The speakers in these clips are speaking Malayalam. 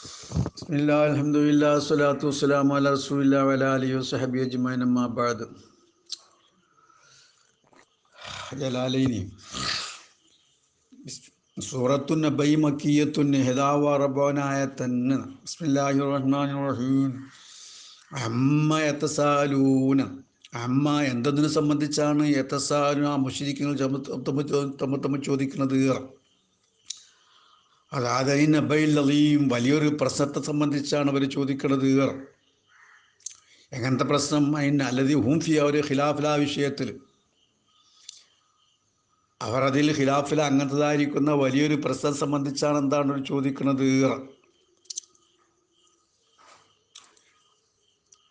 ബിസ്മില്ലാ അൽഹംദുലില്ലാ സ്വലാത്തു വസ്സലാം അല വല അമ്മാബാദ് സൂറത്തു നബൈ റബോനായ തന്നെ ബിസ്മില്ലാഹിർ റഹ്മാനിർ റഹീം അമ്മ യതസാലൂന അമ്മ എന്തതിനെ സംബന്ധിച്ചാണ് യതസാലു ആ മുഷിരിക്കുന്നത് തമ്മിൽ ചോദിക്കുന്നത്? അതായത് നബൈൽ വലിയൊരു പ്രശ്നത്തെ സംബന്ധിച്ചാണ് അവർ ചോദിക്കുന്നത് എങ്ങനത്തെ പ്രശ്നം? അതിന് അല്ലതി ഹൂംഫി അവർ ഖിലാഫില വിഷയത്തിൽ അവർ അതിൽ ഖിലാഫില അങ്ങനത്തതായിരിക്കുന്ന വലിയൊരു പ്രശ്നം സംബന്ധിച്ചാണ് എന്താണ് ചോദിക്കുന്നത്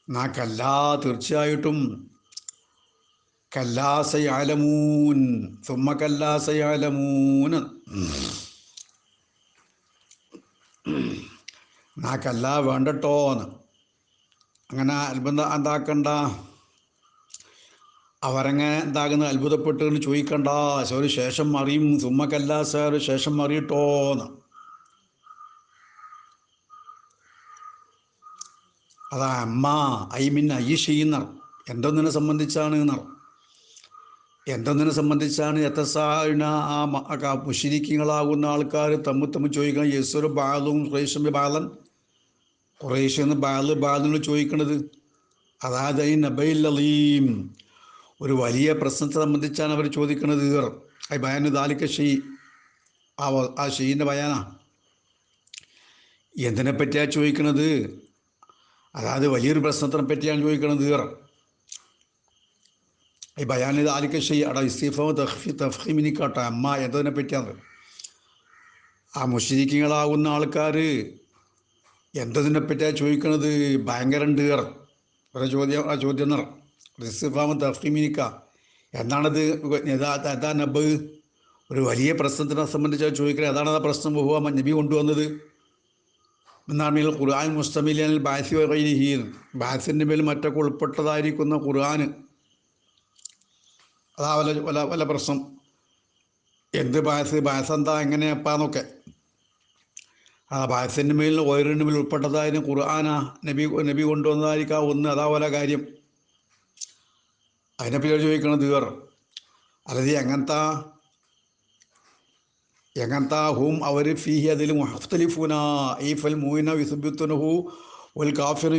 നാ കല്ലാ തീർച്ചയായിട്ടും കല്ലാസയാലമൂൻ സുമ്മ കല്ലാസയാലമൂൻ നാക്കല്ല വേണ്ടട്ടോന്ന് അങ്ങനെ അത്ഭുതം എന്താക്കണ്ട? അവരങ്ങനെ എന്താകുന്ന? അത്ഭുതപ്പെട്ട് ചോദിക്കണ്ട. സാർ ശേഷം അറിയും സുമ്മക്കല്ല സാർ ശേഷം അറിയട്ടോന്ന് അതാ അമ്മ ഐ മിൻ ഷീന്നർ എന്തൊന്നിനെ സംബന്ധിച്ചാണ് എന്നർ എന്തൊന്നിനെ സംബന്ധിച്ചാണ് എത്തസാന ആ മുഷിരിക്കങ്ങളാകുന്ന ആൾക്കാർ തമ്മിൽ തമ്മിൽ ചോദിക്കണം യേശുര ബാലും ശ്രേഷ്ഠ ബാലൻ ഖുറേഷ് എന്ന് ബാൽ ചോദിക്കണത് അതായത് ഈ നബൈൽ ഒരു വലിയ പ്രശ്നത്തെ സംബന്ധിച്ചാണ് അവർ ചോദിക്കുന്നത് ഐ ബയാന ദാലിക്ക ഷെയ് ആ ആ ഷെയ്യിന്റെ ബയാനാ. എന്തിനെ പറ്റിയാണ് ചോദിക്കണത്? അതായത് വലിയൊരു പ്രശ്നത്തിനെ പറ്റിയാണ് ചോദിക്കണത് ഈ ബയാന ദാലിക്ക ഷെയ് അടാ ഇസ്തീഫോ തഫ്ഹി തഫ്ഹിമിനിക്കാട്ടെ അമ്മ എന്നതിനെ പറ്റിയാണ് ആ മുഷിരിക്കങ്ങളാകുന്ന ആൾക്കാർ എന്തതിനെ പറ്റിയാ ചോദിക്കണത്? ഭയങ്കര കയറ ഒരു ചോദ്യം ആ ചോദ്യം നിറ റിസിഫാമ തഫ്ഹിമിനിക്ക എന്താണത് യഥാ നബ്? ഒരു വലിയ പ്രശ്നത്തിനെ സംബന്ധിച്ച് ചോദിക്കുന്നത് അതാണ് ആ പ്രശ്നം ബഹുവാമ നബി കൊണ്ടുവന്നത്. എന്നാണ് ഖുർആൻ മുസ്തമിലിയാൽ ബാസി വൈലിഹീൻ ബാസിന്റെ മേൽ മറ്റൊക്കെ ഉൾപ്പെട്ടതായിരിക്കുന്ന ഖുർആൻ. അതാ വല്ല വല്ല വല്ല പ്രശ്നം. എന്ത് ബാസ്? ബാസ് എന്താ എങ്ങനെയപ്പാന്നൊക്കെ. ആ പായസത്തിന്റെ മേലിൽ ഓയറിന്റെ മേൽ ഉൾപ്പെട്ടതായ ഖുർആാന നബി നബി കൊണ്ടുവന്നതായിരിക്കാം ഒന്ന് അതാ പോലെ കാര്യം. അതിനെപ്പറ്റി ചോദിക്കണം ദീർ അല്ലെങ്കിൽ എങ്ങനത്തെ എങ്ങനത്തെ ഹൂം അവർ ഫീഹി അതിൽ മുഹഫ്തലിഫുന ഈ ഫൽ മൂന വിസുബിത്തുനഹു ഉൽ കാഫിർ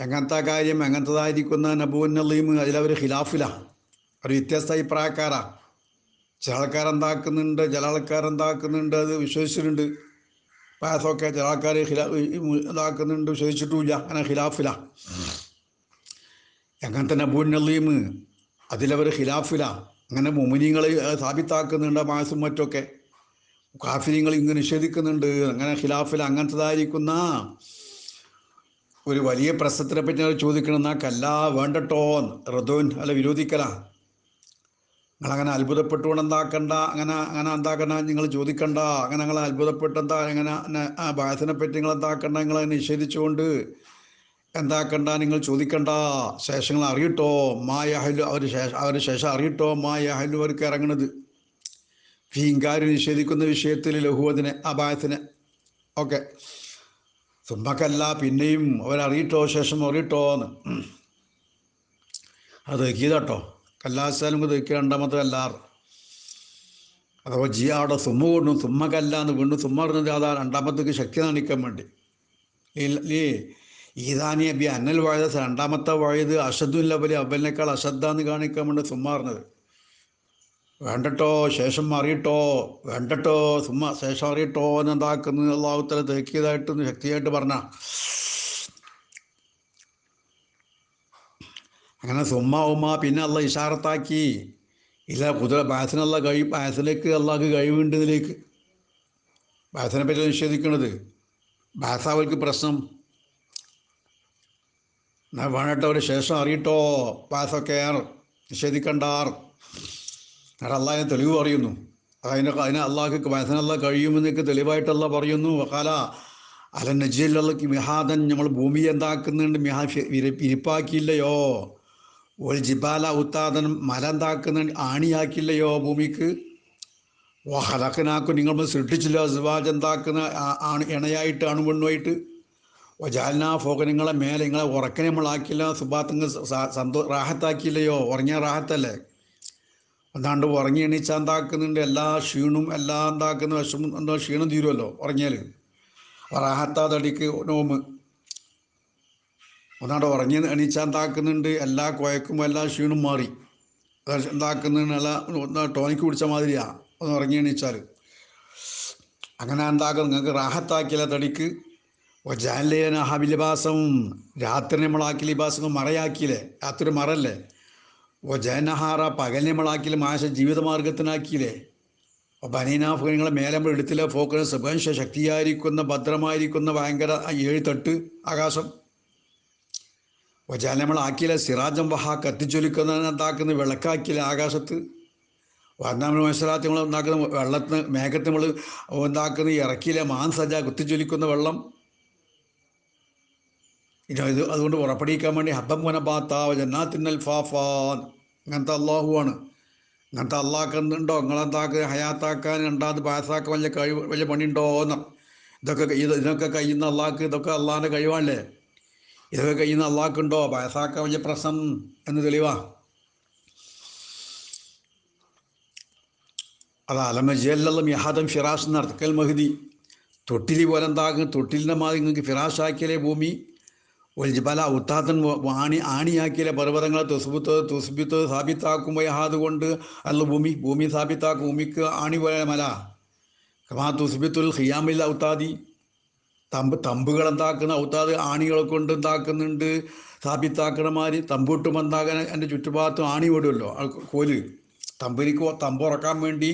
എങ്ങനത്തെ കാര്യം എങ്ങനത്തതായിരിക്കുന്ന നബുവിനീം അതിലവർ ഖിലാഫില. ഒരു വ്യത്യസ്ത അഭിപ്രായക്കാരാ. ചില ആൾക്കാരെന്താക്കുന്നുണ്ട്? ചില അത് വിശ്വസിച്ചിട്ടുണ്ട്. പായസമൊക്കെ ചില ആൾക്കാർ ഖിലാ ഇതാക്കുന്നുണ്ട്. വിശ്വസിച്ചിട്ടുമില്ല. അങ്ങനെ ഖിലാഫില തന്നെ നബുവിനീം അതിലവർ ഖിലാഫില അങ്ങനെ മുമിനിങ്ങൾ സ്ഥാപിത്താക്കുന്നുണ്ട് മാസും മറ്റൊക്കെ കാഫിനിങ്ങൾ ഇങ്ങനെ നിഷേധിക്കുന്നുണ്ട്. അങ്ങനെ ഖിലാഫില അങ്ങനത്തേതായിരിക്കുന്ന ഒരു വലിയ പ്രശ്നത്തിനെ പറ്റി ചോദിക്കണമെന്നാ കല്ല വേണ്ടട്ടോ. റദോൻ അല്ല വിരോധിക്കല. നിങ്ങളങ്ങനെ അത്ഭുതപ്പെട്ടുകൊണ്ട് എന്താക്കണ്ട അങ്ങനെ അങ്ങനെ എന്താക്കണ്ട? നിങ്ങൾ ചോദിക്കണ്ട. അങ്ങനെ നിങ്ങൾ അത്ഭുതപ്പെട്ട് എന്താ അങ്ങനെ ബാസിനെ പറ്റി നിങ്ങൾ എന്താക്കണ്ട നിങ്ങൾ നിഷേധിച്ചുകൊണ്ട് എന്താക്കണ്ട? നിങ്ങൾ ചോദിക്കണ്ട. ശേഷങ്ങൾ അറിയട്ടോ? മായഹലു അവർ ശേഷം അവർ ശേഷം അറിയട്ടോ? മായഹലു അവർക്ക് ഇറങ്ങണത്. ഫീങ്കാര് നിഷേധിക്കുന്ന വിഷയത്തിൽ ലഘുവതിനെ ആ ബായത്തിനെ ഓക്കെ. തുമ്പക്കല്ല പിന്നെയും അവരറിയിട്ടോ? ശേഷം അറിയിട്ടോ എന്ന് അത് തെക്കിയതാട്ടോ കല്ലാസാലും ഒക്കെ രണ്ടാമത്തെ കല്ലാറ് അഥവാ ജി അവിടെ സുമ്മ കൊണ്ടു സുമ്മ കല്ലാന്ന് വീണ്ടും സുമ്മ പറഞ്ഞത് അതാ രണ്ടാമത്തേക്ക് ശക്തി കാണിക്കാൻ വേണ്ടി. ഈ ഈദാനി അബി അന്നൽ വാഴത് രണ്ടാമത്തെ വാഴത് അഷദ്ദുല്ല ബലി അബലിനേക്കാൾ അശ്രദ്ധാന്ന് കാണിക്കാൻ വേണ്ടി സുമ്മ പറഞ്ഞത്. വേണ്ടട്ടോ ശേഷം അറിയട്ടോ വേണ്ടട്ടോ സുമ്മ ശേഷം അറിയട്ടോ എന്നെന്താക്കുന്നത് അള്ളാഹുത്തല തേക്കിയതായിട്ട് ശക്തിയായിട്ട് പറഞ്ഞ. അങ്ങനെ സുമ്മ ഉമ്മ പിന്നെ അല്ല ഇഷാറത്താക്കി. ഇല്ല കുതിര ബാസിനുള്ള കഴിവ് ബാസിലേക്ക് അള്ളാഹ് കഴിവുണ്ട് ഇതിലേക്ക്. ബാസിനെ പറ്റി നിഷേധിക്കണത്. ബാസാവൽക്ക് പ്രശ്നം. എന്നാൽ വേണ്ടട്ടോ ഒരു ശേഷം അറിയട്ടോ. ബാസൊക്കെ നിഷേധിക്കണ്ടാർ. എന്നിട്ട് അള്ളാഹിനെ തെളിവ് പറയുന്നു. അതിനെ അതിനെ അള്ളാഹ്ക്ക് ബാസിനല്ല കഴിയുമെന്നൊക്കെ തെളിവായിട്ടല്ല പറയുന്നു. വക്കാല അല നജിയല്ലക്ക് മിഹാദൻ നമ്മൾ ഭൂമി എന്താക്കുന്നുണ്ട് മിഹാ ഇരിപ്പാക്കിയില്ലയോ? ഒരു ജിബാല ഉത്താദനം മരം താക്കുന്ന ആണിയാക്കില്ലയോ ഭൂമിക്ക്? ഓ ഹലക്കനാക്കും നിങ്ങൾ സൃഷ്ടിച്ചില്ല അസ്വാജ് എന്താക്കുന്ന ആണ് ഇണയായിട്ട് ആണ് പെണ്ണുമായിട്ട് വജാലിന ഫോക നിങ്ങളെ മേലെ നിങ്ങളെ ഉറക്കനെ നമ്മളാക്കില്ല സുബാത്തങ്ങ് സന്തോ റാഹത്താക്കിയില്ലയോ ഉറങ്ങിയ റാഹത്തല്ലേ? അതാണ്ട് ഉറങ്ങി എണീച്ചാൽ എന്താക്കുന്നുണ്ട്? എല്ലാ ക്ഷീണും എല്ലാം എന്താക്കുന്ന വിഷമം എന്തോ ക്ഷീണം തീരുമല്ലോ ഉറങ്ങിയാൽ റാഹത്താതടിക്ക് നോമ് ഒന്നാണ്ട് ഉറങ്ങി എണീച്ചാൻ എന്താക്കുന്നുണ്ട്? എല്ലാ കുഴക്കും എല്ലാ ക്ഷീണും മാറി. എന്താക്കുന്നുണ്ട്? ടോണിക്ക് കുടിച്ച മാതിരിയാ. ഒന്ന് ഉറങ്ങി എണീച്ചാൽ അങ്ങനെ എന്താക്കും? നിങ്ങൾക്ക് റാഹത്താക്കിയില്ല തടിക്ക്? ഹബിലിബാസം രാത്രി നമ്മളാക്കി ലിബാസം മറയാക്കിയില്ലേ? രാത്രി മറല്ലേ? ഓ ജനഹാറ പകൽ നമ്മളാക്കിയില്ല മാശ ജീവിതമാർഗത്തിനാക്കിയില്ലേ ബനീനാഫ് മേലെ നമ്മൾ എടുത്തില്ല? ഫോക്കസ്. ശക്തിയായിരിക്കുന്ന ഭദ്രമായിരിക്കുന്ന ഭയങ്കര ഏഴ് തട്ട് ആകാശം. വച്ചാൽ നമ്മൾ ആക്കിയില്ല സിറാജം വഹ കത്തിച്ചൊലിക്കുന്ന ഉണ്ടാക്കുന്ന വിളക്കാക്കിയില്ല ആകാശത്ത്. വർണാമ മത്സരാത്തി നമ്മൾ ഉണ്ടാക്കുന്ന വെള്ളത്തിന് മേഘത്ത് നമ്മൾ ഉണ്ടാക്കുന്ന ഇറക്കിയില്ല മാൻസജ കുത്തിച്ചൊലിക്കുന്ന വെള്ളം. ഇത് അതുകൊണ്ട് ഉറപ്പടിയിക്കാൻ വേണ്ടി ഹബ്ബം മുനബാത്താവ ജന്നാത്തിന്നൽ ഫാഫാൻ അങ്ങനത്തെ അള്ളാഹുവാണ് അങ്ങനത്തെ അള്ളാഹ്ക്കുന്നുണ്ടോ നിങ്ങളെന്താക്കുക ഹയാത്താക്കാൻ രണ്ടാമത് പാസാക്കാൻ വലിയ കഴിവ് വലിയ പണിയുണ്ടോ എന്ന്. ഇതൊക്കെ ഇത് ഇതിനൊക്കെ കഴിയുന്ന അള്ളാഹ്ക്ക് ഇതൊക്കെ അള്ളാഹിന്റെ കഴിവാണല്ലേ? ഇതൊക്കെ കഴിയുന്ന അള്ളാക്കുണ്ടോ പയസാക്ക വലിയ പ്രശ്നം എന്ന് തെളിവാ. അത് അലമജിയല്ലെല്ലാം യഹാദം ഫിറാസ് എന്നർത്ഥക്കൽ മഹദി. തൊട്ടിലി പോലെ എന്താകും? തൊട്ടിലിന്റെ മാതിരി നിങ്ങൾക്ക് ഫിറാസാക്കിയാലേ ഭൂമി. ഒരു പല ഉത്താത്തൻ ആണി ആണിയാക്കിയാലേ പർവതങ്ങളെ തുസ്ബുത്ത് തുസ്ബിത്ത് സ്ഥാപിത്താക്കുമ്പോൾ കൊണ്ട് അല്ല ഭൂമി. ഭൂമി സ്ഥാപിത്താക്കും ഭൂമിക്ക് ആണി പോലെ മല. കമാ തുസ്ബിത്തുൽ ഹിയാമില്ല ഔത്താദി തമ്പ് തമ്പുകൾ എന്താക്കുന്ന ഔത്താത് ആണികളെ കൊണ്ട് എന്താക്കുന്നുണ്ട് സ്ഥാപിത്താക്കണ തമ്പൂട്ടും എന്താക്കാൻ എന്റെ ചുറ്റുഭാഗത്തും ആണി വിടുമല്ലോ ആ കോൽ. തമ്പിനിക്ക് തമ്പുറക്കാൻ വേണ്ടി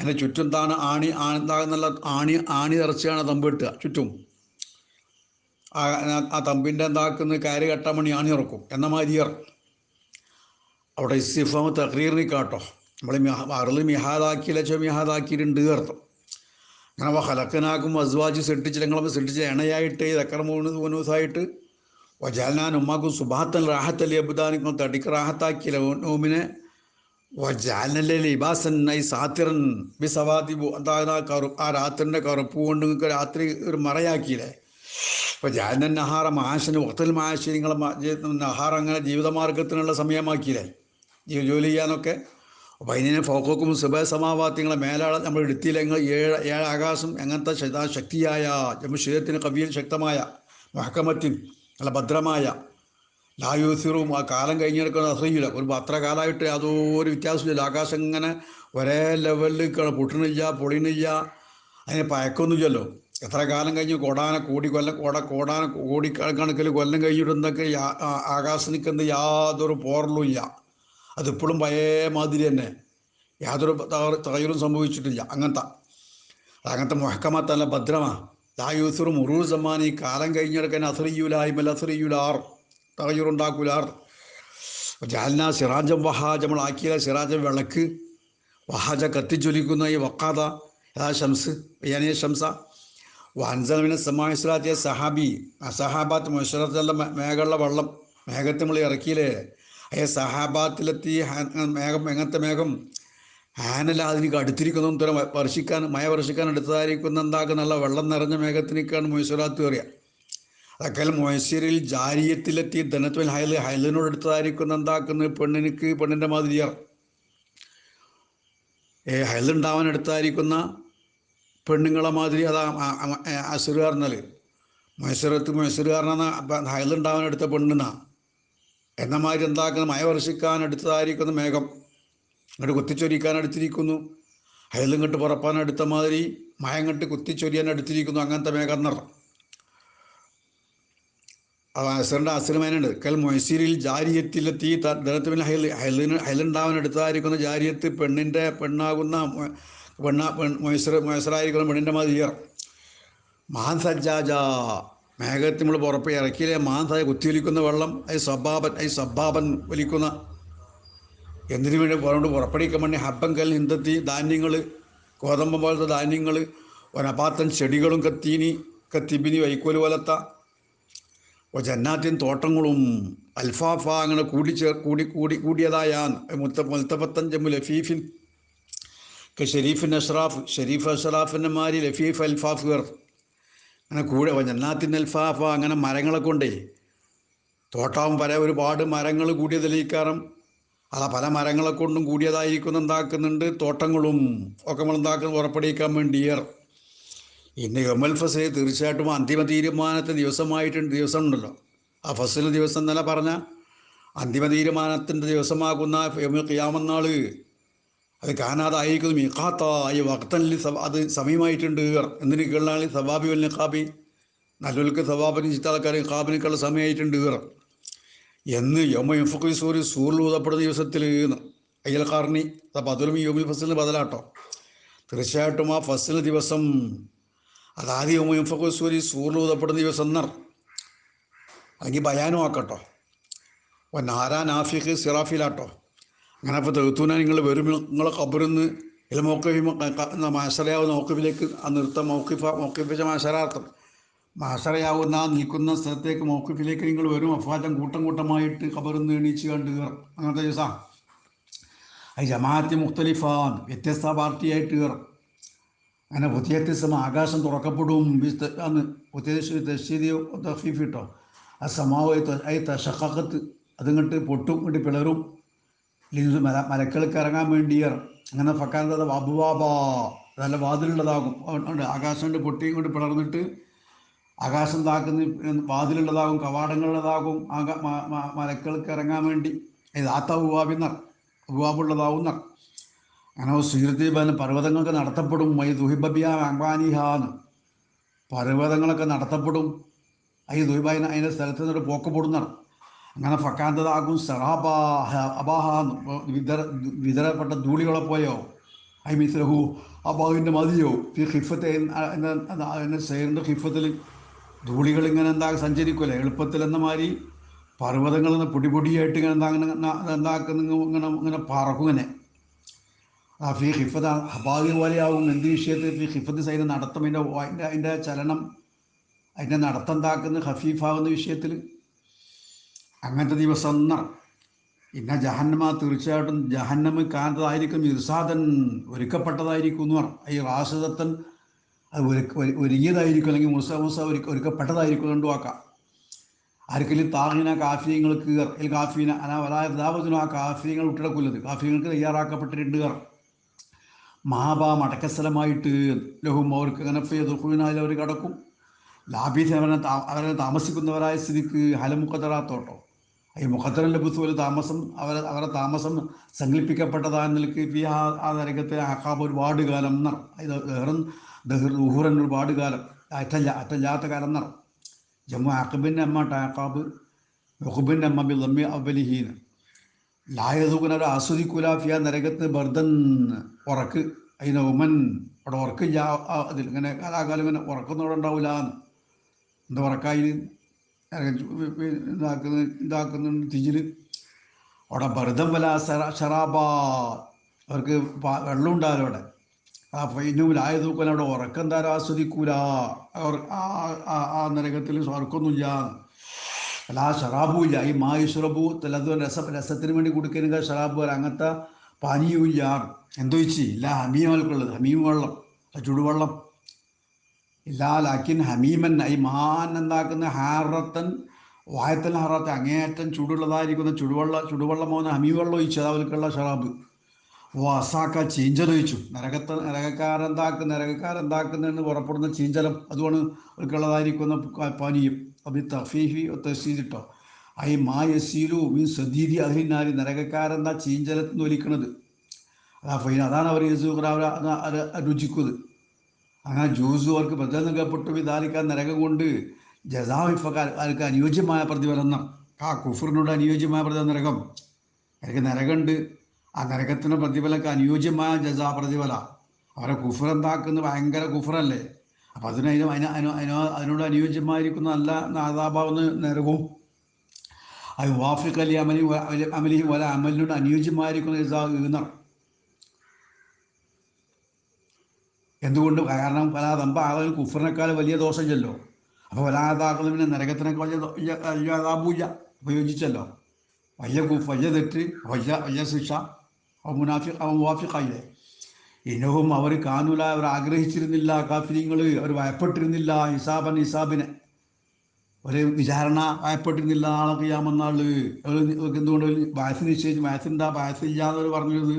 എന്റെ ചുറ്റും താണ് ആണി ആണെന്താകുന്നുള്ള ആണി ആണി നിറച്ചാണ് തമ്പിട്ടുക ചുറ്റും. ആ തമ്പിന്റെ എന്താക്കുന്ന കയറ് കെട്ടാൻ വേണ്ടി ആണി ഇറക്കും എന്ന മാതിരിയർ അവിടെ ഇസ്തിഫാമ് തക്രീറിന് കാട്ടോ നമ്മൾ അറിൽ മിഹാദാക്കിയില്ല ചോ മിഹാദാക്കിയിട്ടുണ്ട് അർത്ഥം. അങ്ങനെ അവ ഹലക്കനാക്കും അസ്വാജ് സൃഷ്ടിച്ച് ഞങ്ങൾ സൃഷ്ടിച്ച എണയായിട്ട് ഇതക്കറ മൂന്ന് മൂന്നൂസായിട്ട് വജാലാൻ ഉമ്മാക്കും സുബാത്തൻ റാഹത്തല്ലി അബുദാനിക്കും തടിക്ക് റാഹത്താക്കിയ നോമിനെ. വജാലല്ലേ ലിബാസൻ ഐ സാത്തിറൻ ബി ആ കറു ആ രാത്രിന്റെ കറുപ്പ് കൊണ്ട് നിങ്ങൾക്ക് രാത്രി ഒരു മറയാക്കിയില്ലേ? അപ്പോൾ ജാലൻ നഹാറ മാശന് ഒത്തൽ മാശി നിങ്ങളെ നഹാർ അങ്ങനെ ജീവിതമാർഗത്തിനുള്ള സമയമാക്കിയില്ലേ? ജോലി ചെയ്യാനൊക്കെ. അപ്പോൾ അതിനെ ഫോക്കോക്കും സുബ സമാവാത്യങ്ങളെ മേലാളെ നമ്മൾ എടുത്തില്ലെങ്കിൽ ഏഴ് ഏഴ് ആകാശം അങ്ങനത്തെ ശക്തിയായ ജംഷീദത്തിന് കവിയിൽ ശക്തമായ മഹക്കമത്തിൻ നല്ല ഭദ്രമായ ലായൂസിറും ആ കാലം കഴിഞ്ഞെടുക്കുന്ന അസൂയില്ല ഒരു അത്ര കാലമായിട്ട് യാതൊരു വ്യത്യാസമില്ല ആകാശം ഇങ്ങനെ ഒരേ ലെവലിൽ പൊട്ടണില്ല പൊളിണില്ല അതിനെ പയക്കൊന്നുമില്ലല്ലോ. എത്ര കാലം കഴിഞ്ഞ് കോടാന കോടി കൊല്ലം കോട കോടാന കോടിക്കണക്കിൽ കൊല്ലം കഴിഞ്ഞിട്ട് എന്തൊക്കെ നിൽക്കുന്ന യാതൊരു പോറലും ഇല്ല. അതിപ്പോഴും പഴയ മാതിരി തന്നെ. യാതൊരു തകർ- സംഭവിച്ചിട്ടില്ല. അങ്ങനത്തെ. അങ്ങനത്തെ മുഹക്കമത്തല്ല ഭദ്രമാ. ലായൂസുറും ഉറൂ സമ്മാനി. കാലം കഴിഞ്ഞെടുക്കാൻ അസറിയുലായ്മൽ അസറിയുലാർ. തകയുറുണ്ടാക്കൂലാർ. ജാലിന സിറാജം വഹാജ്. നമ്മൾ ആക്കിയ സിറാജം വിളക്ക്. വഹാജ കത്തിച്ചൊലിക്കുന്ന ഈ വക്കാത യഥാ ഷംസ് യാനിയ ഷംസ വാൻസലമിനെ സമാഹിസ്ലാത്തിയ സഹാബി. ആ സഹാബാത്ത് മുഷറത്തെല്ലാം മേഘമുള്ള വെള്ളം. മേഘത്തെ നമ്മൾ ഇറക്കിയില്ലേ? അയ്യ സഹാബാത്തിലെത്തി മേഘം എങ്ങനത്തെ മേഘം. ഹാനല്ല അതിലേക്ക് അടുത്തിരിക്കുന്നു തുറ വർഷിക്കാൻ മഴ വർഷിക്കാൻ അടുത്തതായിരിക്കുന്ന എന്താക്കുന്നുള്ള വെള്ളം നിറഞ്ഞ മേഘത്തിനേക്കാണ് മൊയ്സുറാത്ത് കയറിയ അതൊക്കെ മൊയ്സീരിൽ ജാരിയത്തിലെത്തി ധനത്വൽ ഹയൽ ഹയലിനോട് അടുത്തതായിരിക്കുന്ന എന്താക്കുന്ന പെണ്ണിനിക്ക് പെണ്ണിന്റെ മാതിരിയാണ് ഏ ഹയലുണ്ടാവാൻ അടുത്തായിരിക്കുന്ന പെണ്ണുങ്ങളെ മാതിരി അതാ അസുറുകാരനാൽ മൈസൂരത്ത് മൈസൂരുകാരനാണ് ഹയലുണ്ടാവാൻ അടുത്ത പെണ്ണിനാ എന്ന മാതിരി എന്താക്കുന്ന മഴ വർഷിക്കാൻ അടുത്തതായിരിക്കുന്ന മേഘം. ഇങ്ങോട്ട് കുത്തിച്ചൊരിക്കാൻ അടുത്തിരിക്കുന്നു ഹയലിങ്ങോട്ട് പുറപ്പാൻ അടുത്ത മാതിരി മഴ ഇങ്ങോട്ട് കുത്തിച്ചൊരിയാൻ അടുത്തിരിക്കുന്നു അങ്ങനത്തെ മേഘം എന്നർത്ഥം അസറിന്റെ അസുരമേനുണ്ട് കൽ മൊയ്സീരിൽ ജാരിയത്തിലെത്തി പിന്നെ ഹൈൽ ഹൈലിന് ഹൈലുണ്ടാവാൻ എടുത്തതായിരിക്കുന്ന ജാരിയത്ത് പെണ്ണിന്റെ പെണ്ണാകുന്ന പെണ്ണാ പെൺ മൊയ്സർ മൊയ്സറായിരിക്കുന്ന പെണ്ണിന്റെ മതിയർ മഹാൻ സജ്ജാജ. മേഘത്തിൽ നമ്മൾ പുറപ്പ് ഇറക്കിയിലെ മാന്തായ കുത്തിയൊലിക്കുന്ന വെള്ളം ഐ സബ്ബാബൻ ഐ സബ്ബാബൻ വലിക്കുന്ന. എന്തിനു വേണ്ടി പുറണ്ട് പുറപ്പെടുവിക്കാൻ വേണ്ടി ഹബ്ബം കൽ ഹിന്ദത്തി ധാന്യങ്ങൾ ഗോതമ്പം പോലത്തെ ധാന്യങ്ങൾ ഒനപാത്തൻ ചെടികളും കത്തീനി കത്തിബിനി വൈക്കോൽ പോലത്ത. ഓ ജന്നാത്തിൻ തോട്ടങ്ങളും അൽഫാഫ അങ്ങനെ കൂടിച്ചേർ കൂടി കൂടി കൂടിയതായ മുത്ത മുൽത്തപ്പത്തൻ ജമ്മു ലഫീഫിൻ ഷെരീഫിൻ അഷ്റാഫ് ഷെരീഫ് അഷ്റാഫിന്റെ മാരി ലഫീഫ് അൽഫാഫുർ അങ്ങനെ കൂടെ ജന്നാത്തിൻ അൽഫാഫ അങ്ങനെ മരങ്ങളെ കൊണ്ടേ തോട്ടാവും വരെ ഒരുപാട് മരങ്ങൾ കൂടിയതിലേക്കാറും അതാ പല മരങ്ങളെ കൊണ്ടും കൂടിയതായിരിക്കുന്നു എന്താക്കുന്നുണ്ട്. തോട്ടങ്ങളും ഒക്കെ നമ്മൾ എന്താക്കുന്നത് ഉറപ്പടിയിക്കാൻ വേണ്ടിയർ ഇന്ന് എമൽ ഫസേ തീർച്ചയായിട്ടും അന്തിമ തീരുമാനത്തെ ദിവസമായിട്ടുണ്ട് ദിവസം ഉണ്ടല്ലോ ആ ഫസൽ ദിവസം എന്നല്ല പറഞ്ഞ അന്തിമ തീരുമാനത്തിന്റെ ദിവസമാകുന്ന ഖിയാമന്നാൾ അത് കാണാതായിരിക്കുന്നു മിഖാത്ത ഈ വക്തനിൽ അത് സമയമായിട്ടുണ്ട്. എന്തിനു കേളാളി സവാബി വല്ല കാബി നല്ലൊരുക്ക് സവാബിന് ചിത്ത ആൾക്കാർ കാബിനേക്കുള്ള സമയമായിട്ടുണ്ട് എന്ന് യോമ യുഫുഖി സൂര്യ സൂറിൽ ഊതപ്പെടുന്ന ദിവസത്തിൽ അയ്യൽക്കാറിനി അതിലും യോമിൽ ഫസലിന് ബദലാട്ടോ. തീർച്ചയായിട്ടും ആ ഫസൽ ദിവസം അതാദ്യം യോമ ഇഫുഖി സൂര്യ സൂറിൽ ഊതപ്പെടുന്ന ദിവസം എന്നർ അല്ലെങ്കിൽ ബയാനും ആക്കട്ടോ നാരാ നാഫിഖ് സിറാഫിലാട്ടോ. അങ്ങനെ അപ്പോൾ തെഴുത്തൂന നിങ്ങൾ വരും നിങ്ങളെ കബറിന്ന് ഇല്ല മൗക്കിഫ് മാഷറയാവുന്ന മൗക്കിഫിലേക്ക് ആ നൃത്തം മോക്കിഫ മോക്കിഫിച്ച മാസരാർത്ഥം മാസറയാവുന്ന ആ നിൽക്കുന്ന സ്ഥലത്തേക്ക് മോക്കിഫിലേക്ക് നിങ്ങൾ വരും. അഫാജം കൂട്ടം കൂട്ടമായിട്ട് കബറിന്ന് എണീച്ച് കണ്ട് കയറും. അങ്ങനത്തെ ദിവസം. അത് ജമാഅത്തി മുഖ്തലിഫാൻ വ്യത്യസ്ത പാർട്ടിയായിട്ട് കയറും. അങ്ങനെ പുതിയത്യസ്തം ആകാശം തുറക്കപ്പെടും. അന്ന് പുതിയ തശ്ശീതി തഫീഫ് കിട്ടോ. ആ സമാവോ ഐ തഷക്കത്ത് അതിങ്ങോട്ട് പൊട്ടും ഇങ്ങോട്ട് പിളരും. ലിൻസ് മല ഇറങ്ങാൻ വേണ്ടിയർ. അങ്ങനെ ഫക്കാനത അബുവാബ നല്ല വാതിലുള്ളതാകും. ആകാശം കൊണ്ട് പൊട്ടിയും കൊണ്ട് പിളർന്നിട്ട് ആകാശം താക്കുന്ന വാതിലുള്ളതാകും കവാടങ്ങളുള്ളതാകും ആകാ മലക്കൾക്ക് ഇറങ്ങാൻ വേണ്ടി. ഇതാത്ത ആത്ത ഉവാബിന്നർ ഉവാബുള്ളതാവുന്നർ അങ്ങനെ സുഹൃത്തിബാൻ പർവതങ്ങൾക്ക് നടത്തപ്പെടും. മൈ ദുഹിബബിയ അംബാനിഹാന്ന് പർവതങ്ങളൊക്കെ നടത്തപ്പെടും. ഐ ദുഹിബായി അതിന്റെ സ്ഥലത്ത് നിന്നിട്ട് പോക്കപ്പെടുന്നർ അങ്ങനെ ഫക്കാന്തതാകും സറാബ അബാഹ വിതര വിതരപ്പെട്ട ധൂളികളെ പോയോ? ഐ മീൻസ് ലഹു അബാഹിന്റെ മതിയോ? ഈ ഹിഫത്തെ എന്ന സൈറിന്റെ ഹിഫത്തിൽ ധൂളികൾ ഇങ്ങനെ എന്താ സഞ്ചരിക്കുമല്ലേ എളുപ്പത്തിൽ എന്ന മാതിരി പർവതങ്ങൾ നിന്ന് പൊടി പൊടിയായിട്ട് ഇങ്ങനെ എന്താ അങ്ങനെ എന്താക്കുന്ന ഇങ്ങനെ ഇങ്ങനെ പറക്കും ഇങ്ങനെ. ആ ഫി ഹിഫത്ത് അബാഹി പോലെയാവും. എന്ത് വിഷയത്തിൽ ഫി ഹിഫത്ത് സൈന നടത്തം? അതിന്റെ അതിന്റെ ചലനം അതിന്റെ നടത്തം എന്താക്കുന്ന ഹഫീഫാകുന്ന വിഷയത്തിൽ അങ്ങനത്തെ ദിവസം ഒന്നർ ഇന്ന ജഹന്നമ തീർച്ചയായിട്ടും ജഹന്നമ കാന്തതായിരിക്കും ഇർസാദൻ ഒരുക്കപ്പെട്ടതായിരിക്കും എന്ന് പറഞ്ഞു ഈ റാസിദത്തൻ അത് ഒരുങ്ങിയതായിരിക്കും. അല്ലെങ്കിൽ മുസ മുസ ഒരുക്ക ഒരുക്കപ്പെട്ടതായിരിക്കും കണ്ടു വാക്കാം. ആർക്കെങ്കിലും താഹിന കാഫിയങ്ങൾക്ക് അല്ലെങ്കിൽ കാഫീന അനാ വലാതാവതിനും ആ കാഫിയങ്ങൾ വിട്ടിടക്കൊല്ലത് കാഫിയങ്ങൾക്ക് തയ്യാറാക്കപ്പെട്ടിട്ടുണ്ട് മഹാഭാം അടക്കസ്ഥലമായിട്ട് ലഹും അവർക്ക് അങ്ങനെ ദുഃഖിനായി അവർ കടക്കും. ലാഭീസ് അവരെ താമസിക്കുന്നവരായ സ്ഥിതിക്ക് ഹലമുഖത്തറാത്തോട്ടോ ഈ മുഖത്തറിന്റെ ഒരു താമസം അവർ അവരുടെ താമസം സങ്കല്പിക്കപ്പെട്ടതാ നിൽക്കി ആ ആ നരകത്തെ ആക്കാബ് ഒരുപാട് കാലം എന്നർ ഇത് ദഹുറൻ ഒരുപാട് കാലം. അറ്റല്ല അറ്റല്ലാത്ത കാലം എന്നർ ജമ്മു ആക്കബിന്റെ അമ്മ ടാക്കാബ് യഹുബിന്റെ അമ്മ ബി ലമ്മി അവലിഹീന് ലായതുകുന ആസ്വദിക്കൂല ഫിയ നരകത്ത് ബർദൻ ഉറക്ക്. അതിന് ഉമൻ അവിടെ ഉറക്കില്ല. അതിൽ ഇങ്ങനെ കാലാകാലം ഇങ്ങനെ ഉറക്കുന്നവിടെ ഉണ്ടാവില്ല എന്താ ഉറക്കായി ഇതാക്കുന്ന ഇതാക്കുന്നുണ്ട് തിജിൽ അവിടെ ഭരതം വല ഷറാബ അവർക്ക് വെള്ളം ഉണ്ടാകും അവിടെ. ആ ഫൈനുമിലായ തൂക്കാൻ അവിടെ ഉറക്കം താരം ആസ്വദിക്കൂല. അവർ ആ നരകത്തിൽ ഉറക്കൊന്നുമില്ല അല്ല ആ ഷറാബും ഇല്ല. ഈ മായുഷറബു തലത് രസ രസത്തിന് വേണ്ടി കൊടുക്കുന്ന വരെ അങ്ങനത്തെ പാനീയവും ഇല്ല. എന്തോ ഇല്ല ഹമീമൽക്കുള്ളത് ഹമീം വെള്ളം ചുടുവെള്ളം. ഇല്ല ലാക്കിൻ ഹമീമൻ ഈ മാൻ എന്താക്കുന്ന ഹാറത്തൻ വായത്തൽ ഹാറത്തൻ അങ്ങേയറ്റം ചൂടുള്ളതായിരിക്കുന്ന ചുടുവെള്ള ചുടുവെള്ളം പോകുന്ന ഹമീം വെള്ളം ഒഴിച്ചു അതാവൽക്കുള്ള ഷറാബ്. വാസാക്ക ചീഞ്ചൽ ഒഴിച്ചു. നരകത്ത് നരകക്കാരെന്താക്കുന്ന നരകക്കാരെന്താക്കുന്നതെന്ന് പുറപ്പെടുന്ന ചീഞ്ചലം അതുമാണ് അവർക്കുള്ളതായിരിക്കുന്ന പാനീയം. അബി തഫീഫി തസീദിട്ടോ ഐ മാ യസീലു മീൻ സദീദി അഹിനാരി നരകക്കാരെന്താ ചീഞ്ചലത്തിൽ നിന്ന് ഒലിക്കണത്? അതാ ഫൈൻ അതാണ് അവർ യസൂഖർ അവർ രുചിക്കുന്നത്. അങ്ങനെ ജ്യൂസ് അവർക്ക് ബദൽ നൽകപ്പെട്ടു വിധാലിക്കാൻ നരകം കൊണ്ട് ജസാവിഫക്കാർ അവർക്ക് അനുയോജ്യമായ പ്രതിഫലം ആ കുഫറിനോട് അനുയോജ്യമായ പ്രതിഫലം നരകം. എനിക്ക് നരകമുണ്ട്. ആ നരകത്തിന് പ്രതിഫലം അനുയോജ്യമായ ജസാ പ്രതിഫല. അവരെ കുഫർ എന്താക്കുന്നത്? ഭയങ്കര കുഫറല്ലേ? അപ്പം അതിന് അതിന് അതിന് അതിന് അതിനോ അതിനോട് അനുയോജ്യമായിരിക്കുന്ന നല്ല നാദാഭാവുന്ന നരകവും. അത് വാഫിക്കലി അമലി അമലി വല അമലിനോട് അനുയോജ്യമായിരിക്കുന്ന ജസാ ഈന്നർ. എന്തുകൊണ്ട് കാരണം പലാതമ്പ ആളുകൾ കുഫറിനേക്കാൾ വലിയ ദോഷം ചെല്ലോ അപ്പോൾ പലാതാക്കളും പിന്നെ നരകത്തിനേക്കാൾ വലിയ അതാപൂജ ഉപയോഗിച്ചല്ലോ വലിയ വലിയ തെറ്റ് വലിയ വലിയ ശിക്ഷ. മുനാഫി മുവാഫിഖായില്ലേ? ഇനവും അവർ കാനൂല അവർ ആഗ്രഹിച്ചിരുന്നില്ല കാഫിനിങ്ങൾ അവർ ഭയപ്പെട്ടിരുന്നില്ല ഹിസാബൻ ഹിസാബിനെ. ഒരു വിചാരണ ഭയപ്പെട്ടിരുന്നില്ല നാളെ ചെയ്യാമെന്നാൾ എന്തുകൊണ്ട് വയസ്സ് നിശ്ചയിച്ച് വയസ്സുണ്ടാ വയസ്സില്ല എന്നവർ പറഞ്ഞത്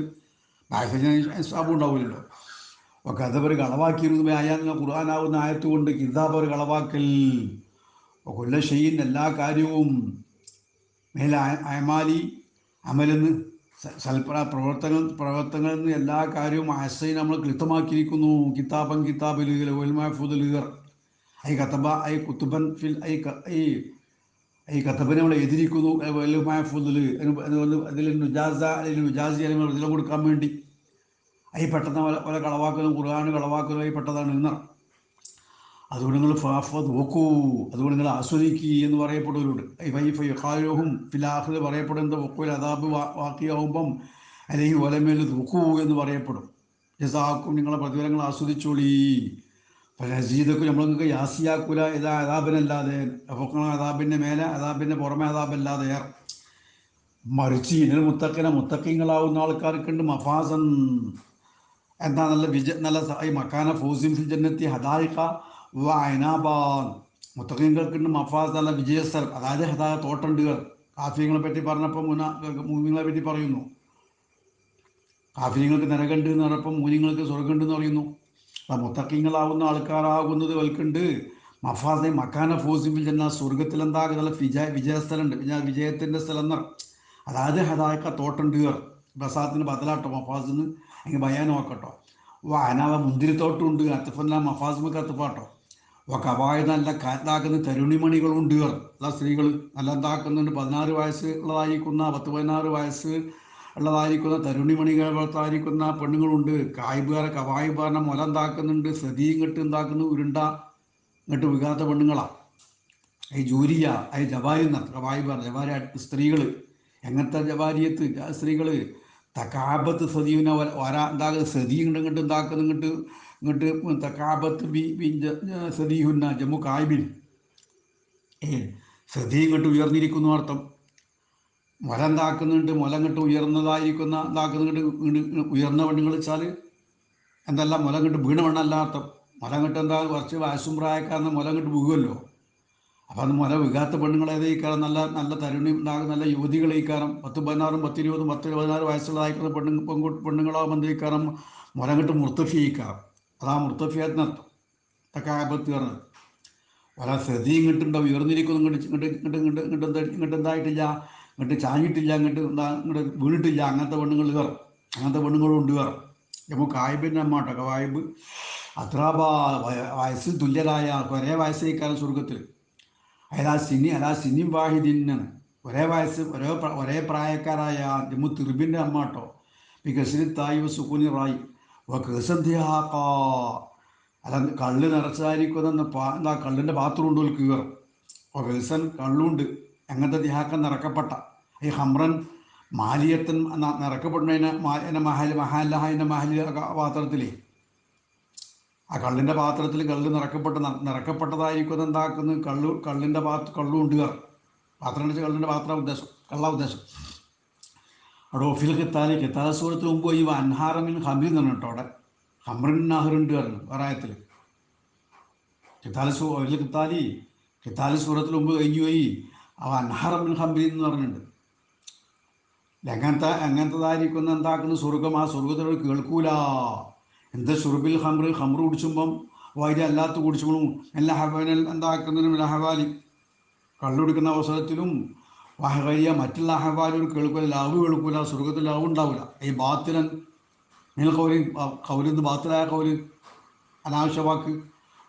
വയസ്സിന് ഹിസാബും ഉണ്ടാവില്ലല്ലോ ഒക്കെ അതവർ കളവാക്കിയിരുന്നു അയാൾ ഖുർആാനാവുന്ന ആയത്തുകൊണ്ട് കിതാബ് അവർ കളവാക്കൽ. കൊല്ല ഷെയ്യിൻ എല്ലാ കാര്യവും മേലെ അയ- അയമാലി അമലെന്ന് സൽപ്ര പ്രവർത്തന പ്രവർത്തനങ്ങളിൽ നിന്ന് എല്ലാ കാര്യവും അസൈൻ നമ്മൾ കൃത്യമാക്കിയിരിക്കുന്നു. കിതാബൻ കിതാബിൽ ലീഗർ ഐ കത്തബ ഐ കുത്തുബൻ ഫിൽ ഐ ഐ ഈ കത്തബിനെ നമ്മൾ എതിരിക്കുന്നു ഒൽമാഫുദൽ അതിൽ നുജാസ അല്ലെങ്കിൽ നുജാസി അല്ലെങ്കിൽ കൊടുക്കാൻ വേണ്ടി. ഈ പെട്ടെന്ന് പല പല കളവാക്കലും ഖുർആാന് ഈ പെട്ടതാണ് ഇന്ന് അതുകൊണ്ട് നിങ്ങൾ ഫാഫത് നോക്കൂ. അതുകൊണ്ട് നിങ്ങൾ ആസ്വദിക്കുക എന്ന് വൈഫൈ ഹാലോഹും ഫിലാഹിൽ പറയപ്പെടുന്നത് ഒക്കുൽ അതാബ് വാക്കിയാവുമ്പം അല്ലെങ്കിൽ ഒലമേൽ നോക്കൂ എന്ന് പറയപ്പെടും. ജസാക്കും നിങ്ങളെ പ്രതിഫലങ്ങൾ ആസ്വദിച്ചോളീ. പല നസീദക്കും നമ്മൾ നിങ്ങൾക്ക് യാസിയാക്കൂല. ഇതാ അതാബിനല്ലാതെ അതാബിന്റെ മേലെ അതാബിന്റെ പുറമെ അതാബല്ലാതെ മറിച്ച് ഇനൽ മുത്തക്കിനെ മുത്തക്കിങ്ങളാവുന്ന ആൾക്കാർക്കുണ്ട് മഫാസൻ. എന്താ നല്ല വിജ നല്ല ഈ മക്കാന ഫൗസിം ഫിൽ ജന്നത്തി ഹദായിഖ വ അയനാബാൻ. മുത്തക്കിങ്ങൾക്കുണ്ട് മഫാസ് നല്ല വിജയസ്ഥലം അതായത് ഹദായ തോട്ടണ്ടുകൾ. കാഫിയങ്ങളെ പറ്റി പറഞ്ഞപ്പോൾ മുന മൂവിങ്ങളെ പറ്റി പറയുന്നു. കാഫിയങ്ങൾക്ക് നരകണ്ട് എന്ന് പറഞ്ഞപ്പോൾ മൂനിങ്ങൾക്ക് സ്വർഗമുണ്ട് എന്ന് പറയുന്നു. അപ്പം മുത്തക്കിങ്ങളാവുന്ന ആൾക്കാരാകുന്നത് വൽക്കുണ്ട് മഫാസെ മക്കാന ഫോസിം ഫിൽ ജന്ന സ്വർഗത്തിൽ എന്താ നല്ല വിജയ വിജയസ്ഥലമുണ്ട് വിജയ വിജയത്തിന്റെ സ്ഥലം എന്ന്. അതായത് ഹദായക്ക തോട്ടണ്ടുകർ ബസാത്തിന് ബദലാട്ടോ മഫാസിന്ന് എനിക്ക് ഭയാൻ നോക്കട്ടോ. വാനവ മുന്തിരിത്തോട്ടമുണ്ട് അത്തഫല്ല മഫാസ്മക്ക് അത്തപ്പാട്ടോ. ഓ കവായ നല്ല കാറ്റാക്കുന്ന തരുണിമണികളുണ്ട് അല്ല സ്ത്രീകൾ നല്ല എന്താക്കുന്നുണ്ട് പതിനാറ് വയസ്സ് ഉള്ളതായിരിക്കുന്ന പത്ത് പതിനാറ് വയസ്സ് ഉള്ളതായിരിക്കുന്ന തരുണിമണികൾ വളർത്തായിരിക്കുന്ന പെണ്ണുങ്ങളുണ്ട്. കായ്ബാറ കവായ്ബാറിനെ മുല എന്താക്കുന്നുണ്ട് സതിയും കെട്ട് എന്താക്കുന്നു ഉരുണ്ട ഇങ്ങോട്ട് വികാത്ത പെണ്ണുങ്ങളാണ് ഈ ജൂരിയ ഈ ജവാരി കവായ്ബാർ ജവാരി സ്ത്രീകൾ എങ്ങനത്തെ ജവാരിയത്ത്? സ്ത്രീകൾ തക്കാബത്ത് സദീവിനെ വരാ എന്താകുന്നത് സതി ഇങ്ങോട്ട് ഇങ്ങോട്ട് എന്താക്കുന്നു ഇങ്ങോട്ട് ഇങ്ങോട്ട് തക്കാബത്ത് ബി ബി സദീഹുന്ന ജമ്മു കായ്ബിൻ ഏ സതി ഇങ്ങോട്ട് ഉയർന്നിരിക്കുന്നു അർത്ഥം. മുല എന്താക്കുന്നുണ്ട്? മുല ഇങ്ങോട്ട് ഉയർന്നതായിരിക്കുന്ന എന്താക്കുന്നുണ്ട്? ഉയർന്ന പെണ്ണുങ്ങൾ വെച്ചാൽ എന്തല്ല? മുല ഇങ്ങോട്ട് വീണ പെണ്ണല്ല അർത്ഥം. മുല ഇങ്ങോട്ട് എന്താ? കുറച്ച് വയസ്സും പ്രായക്കാരന് മുല ഇങ്ങോട്ട് വീഴുമല്ലോ അപ്പം അത് മുല വികാത്ത പെണ്ണുങ്ങളെ കാലം? നല്ല നല്ല തരുണി ഉണ്ടാകും. നല്ല യുവതികളെ കാലം. പത്ത് പതിനാറും പത്ത് ഇരുപതും പത്ത് പതിനാറ് വയസ്സുള്ളതായിട്ടുള്ള പെണ്ണു പെൺകു പെണ്ണുങ്ങളാകുമ്പോൾ ഇക്കാരം മുല ഇങ്ങോട്ട് മുർത്തഫി ഇക്കാരം അതാ മുർത്തഫിയാത്തിനർത്ഥം ഇതൊക്കെ ആപത്ത് കയറുന്നത് പല ശ്രദ്ധയും ഇങ്ങോട്ടുണ്ടോ ഉയർന്നിരിക്കുന്നു ഇങ്ങോട്ട് ഇങ്ങോട്ട് ഇങ്ങോട്ട് ഇങ്ങോട്ട് ഇങ്ങോട്ട് എന്താ ഇങ്ങോട്ട് എന്തായിട്ടില്ല? ഇങ്ങോട്ട് ചാഞ്ഞിട്ടില്ല ഇങ്ങോട്ട് എന്താ ഇങ്ങോട്ട് വീണിട്ടില്ല? അങ്ങനത്തെ പെണ്ണുങ്ങൾ കയറും അങ്ങനത്തെ പെണ്ണുങ്ങളും ഉണ്ട് കയറും നമുക്ക് കായ്ബിന്റെ അമ്മ കേട്ടോ. കായ്ബ് അത്രാബ വയസ്സിൽ തുല്യരായ ഒരേ വയസ്സേക്കാരം സ്വർഗത്തിൽ അതാ സിനി അതാ സിനിം വാഹിദിന്നാണ്. ഒരേ വയസ്സ് ഒരേ ഒരേ പ്രായക്കാരായ ജമ്മു തിർബിന്റെ അമ്മ കേട്ടോ. ഗസിന് തായ് സുക്കുനി റായി. കേസന്ധ്യാക്ക അല്ല കള്ള് നിറച്ചായിരിക്കുന്ന എന്താ കള്ളിന്റെ ബാത്റൂം ഉണ്ട് ഒരു കീറും. ഓ കേസൻ കള്ളുണ്ട്. അങ്ങനത്തെ ദിഹാക്കം നിറക്കപ്പെട്ട. ഈ ഹമ്രൻ മാലിയത്തൻ നിറക്കപ്പെടുന്ന നിറക്കപ്പെടുന്നതിന് മാ- എന്നെ മഹൽ മഹാലഹ എന്ന മഹലി പാത്രത്തിലേ ആ കള്ളിന്റെ പാത്രത്തിൽ കള്ള് നിറക്കപ്പെട്ട നിറക്കപ്പെട്ടതായിരിക്കും എന്താക്കുന്നത്? കള്ളു കള്ളിന്റെ പാത്ര കള്ളു കൊണ്ട് കയറും പാത്രം അടിച്ച കള്ളിന്റെ പാത്ര ഉദ്ദേശം കള്ള ഉദ്ദേശം. അവിടെ ഒഫിൽ കിത്താലി കിത്താല സുഹൃത്ത് മുമ്പ് ഈ അൻഹാറമിൻ ഹമിൽ എന്ന് കേട്ടോ അവിടെ? ഹമ്രിൻ നഹറുണ്ട് പറഞ്ഞു പറയായത്തിൽ കിത്താലി സൂ ഒഫിൽ കിത്താലി കിത്താലി സൂറത്തിന് മുമ്പ് കഴിഞ്ഞു പോയി. അവ അൻഹാറമിൻ ഹംബി എന്ന് പറഞ്ഞിട്ടുണ്ട്. അങ്ങനത്തെ എങ്ങനത്തതായിരിക്കുന്ന എന്താക്കുന്ന സ്വർഗം ആ സ്വർഗത്തിനോട് കേൾക്കൂല. എന്താ ഷുർബിൽ ഹംറ് ഹംറ് കുടിച്ചുമ്പം വൈദ്യ അല്ലാത്ത കുടിച്ചുമ്പോഴും എല്ലാ ഹവാനൽ എന്താക്കുന്നതിനും ലഹവാലി കള്ളുടിക്കുന്ന അവസരത്തിലും വഹകരിയ മറ്റുള്ള അഹവാലും കേൾക്കൂല ലാവ് കേൾക്കൂല സ്വർഗത്തിൽ ലാവ് ഉണ്ടാവില്ല ഈ ബാത്തിലൻ നിങ്ങൾ കൗരി കൗലിന്ന് ബാത്തിലായ കൗര് അനാവശ്യ വാക്ക്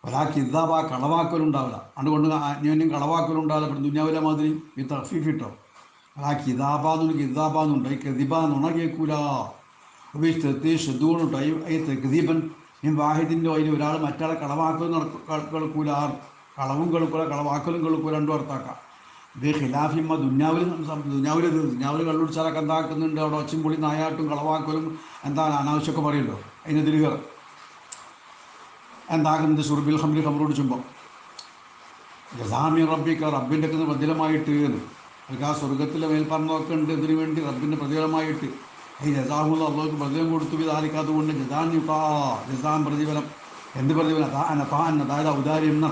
ഒരാൾക്ക് ഇതാബാ കളവാക്കലുണ്ടാവില്ല അതുകൊണ്ട് അന്യോന്യം കളവാക്കലുണ്ടാവില്ല പിന്നെ ദുന്യാവിലെ മാതിരി ഈ തഫീഫ് ഇട്ടോ? ഒരാൾക്ക് ഇതാബാന്നുണ്ട് ഇതാബാന്നുണ്ട് ഈ കെതിബ നുണ കേൾക്കൂല ഉപയോഗിച്ച് ശ്രദ്ധകളുണ്ട് ഈ തെഗദീപൻ ഈ വാഹിദിന്റെ അതിൽ ഒരാൾ മറ്റാളെ കളവാക്കലും കേൾക്കൂല കളവും കേൾക്കൂല കളവാക്കലും കേൾക്കൂല രണ്ടും അർത്ഥാക്കാം ഇത് ഖിലാഫിമ്മ ദുന്യാവിൽ ദുന്യാവിൽ ദുന്യാവിൽ കള്ളുടിച്ചാലൊക്കെ എന്താക്കുന്നുണ്ട്? അവിടെ ഒച്ചും പൊളി നായാട്ടും കളവാക്കലും എന്താ അനാവശ്യമൊക്കെ പറയുമല്ലോ അതിനെതിരെ എന്താകുന്നത്? സുർബിൽ ഹംലി ഹംറോട് കുടിച്ചുമ്പോൾ ജസാമി റബ്ബിക്ക റബ്ബിന്റെ ഒക്കെ പ്രതിഫലമായിട്ട് ആ സ്വർഗത്തിലെ മേൽപ്പറന്നൊക്കെ ഉണ്ട്. ഇതിനു വേണ്ടി? റബ്ബിന്റെ പ്രതിഫലമായിട്ട്. ഈ ജസാഹുള്ള അള്ളാഹുക്ക് പ്രതിഫലം കൊടുത്തു. വിധാലിക്കാത്തത് കൊണ്ട് ജസാൻ നിസാം പ്രതിഫലം. എന്ത് പ്രതിഫലം? അതാൻ അതാൻ അതായത് ഔദാര്യം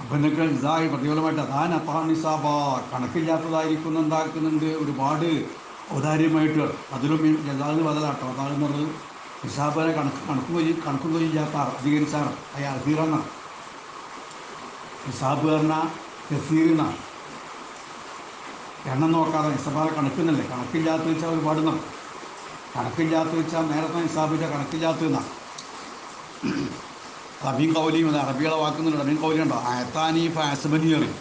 അപ്പനൊക്കെ ഇതായി പ്രതിഫലമായിട്ട് അതാൻ അതാൻ നിസാബ. കണക്കില്ലാത്തതായിരിക്കുന്ന എന്താക്കുന്നുണ്ട്? ഒരുപാട് ഔദാര്യമായിട്ട്. അതിലും ഈ ബദലാട്ടോ ബദലാട്ടോ അതാന്ന് പറഞ്ഞത് നിസാബിനെ കണക്ക് കണക്ക് കൊല്ലി കണക്കും കൊല്ലില്ലാത്ത ആൾ അധികരിച്ചാണ്. അയാൾ അസീറെന്നാണ് നിസാബ് പറഞ്ഞ കസീറിനാണ് എണ്ണം നോക്കാതെ നിസാബാലെ കണക്കുന്നല്ലേ കണക്കില്ലാത്ത വെച്ചാൽ ഒരുപാട് നാം കണക്കില്ലാത്ത വെച്ചാൽ നേരത്തെ നിസ്സാബിച്ച കണക്കില്ലാത്ത എന്നാണ് റബീൻ കൗലിയും അത് അറബികളെ വാക്കുന്നുണ്ട്. റബീൻ കൗലി ഉണ്ടോ ആയത്താനി ഫാസബനി അറിയും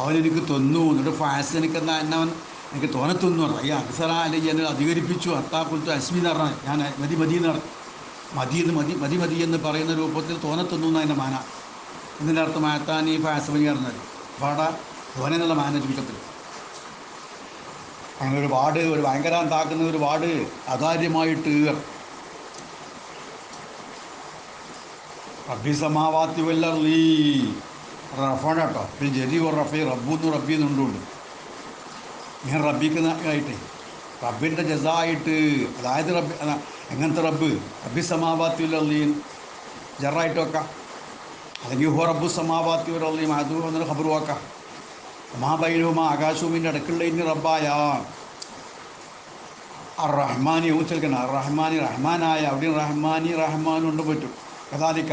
അവനെനിക്ക് തൊന്നു. എന്നിട്ട് ഫാസ് എനിക്ക് എന്നാ എന്നവൻ എനിക്ക് തോനെ തിന്നു. പറഞ്ഞു ഈ അക്സറ അല്ലെങ്കിൽ എന്നെ അധികരിപ്പിച്ചു. അത്താ കുലത്ത് അശ്മി എന്ന് പറഞ്ഞത് ഞാൻ മതി മതി എന്ന് പറഞ്ഞു മതി എന്ന് മതി മതി മതി എന്ന് പറയുന്ന രൂപത്തിൽ തോനെ എന്നാണ് എന്നാ എന്റെ മാന. ഇതിന്റെ അർത്ഥം ആയത്താനി ഫാസബനി പറഞ്ഞത് പാടാ അവിടെ എന്നുള്ള മാന ചുരുക്കത്തിൽ അങ്ങനെ ഒരു വാട് ഒരു ഭയങ്കര താക്കുന്ന ഒരു വാട് അതാര്യമായിട്ട് റബ്ബി സമാവാത്തി വല്ലീ റഫാണ് കേട്ടോ. പിന്നെ ജരി ഒരു റഫി റബ്ബൂന്ന് റബ്ബി എന്നുണ്ടുണ്ട് ഇങ്ങനെ റബ്ബിക്കുന്ന ആയിട്ട് റബ്ബിന്റെ ജസായിട്ട് അതായത് റബ്ബി എങ്ങനത്തെ റബ്ബ്? റബ്ബി സമാവാത്തി വല്ലീൻ ജറായിട്ട് വെക്കാം. അല്ലെങ്കിൽ ഹോ റബ്ബു സമാവാത്തി വല്ലീം അത് എന്നൊരു ഖബർ വെക്കാം. മഹാബൈനവും ആകാശവുമിന്റെ അടുക്കുള്ള ഇനി റബ്ബായ. അർ റഹ്മാനി ഊച്ചൽക്കണം അർ റഹ്മാനി റഹ്മാനായ. അവിടെയും റഹ്മാനി റഹ്മാൻ ഉണ്ട് പറ്റും. കഥാലിക്ക